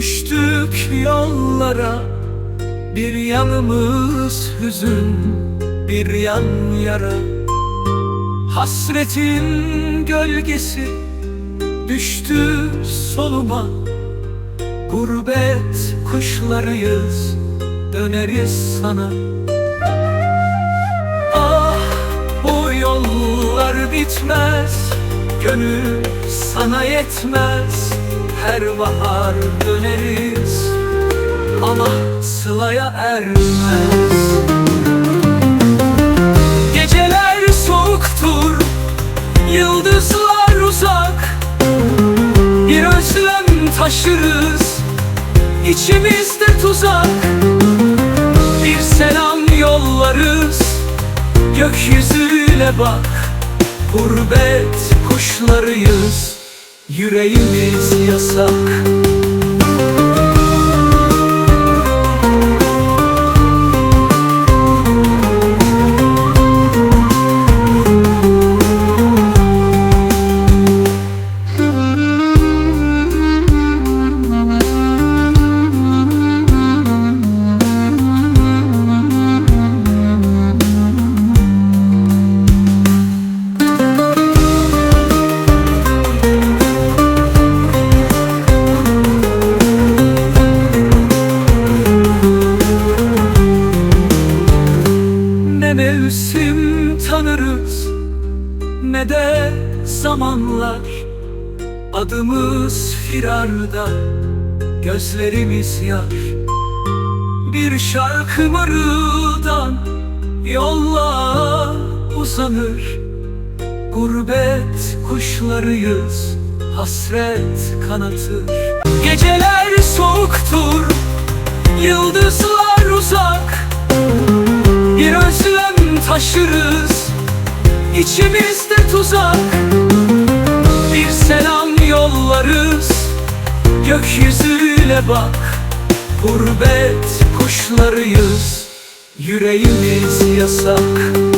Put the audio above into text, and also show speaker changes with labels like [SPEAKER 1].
[SPEAKER 1] Düştük yollara. Bir yanımız hüzün Bir yan yara. Hasretin gölgesi Düştü soluma. Gurbet kuşlarıyız Döneriz sana. Ah bu yollar bitmez Gönül sana yetmez. Her bahar döneriz. Ama sılaya ermez. Geceler soğuktur Yıldızlar uzak. Bir özlem taşırız İçimizde tuzak. Bir selam yollarız Gökyüzüyle bak. Gurbet kuşlarıyız Yüreğimiz yasak Ne mevsim tanırız. Ne de zamanlar. Adımız firarda Gözlerimiz yaş Bir şarkı mırıldan Yolla uzanır. Gurbet kuşlarıyız Hasret kanatır. Geceler soğuktur Yıldızlar uzak taşırız. İçimizde tuzak Bir selam yollarız. Gökyüzüyle bak Gurbet kuşlarıyız. Yüreğimiz yasak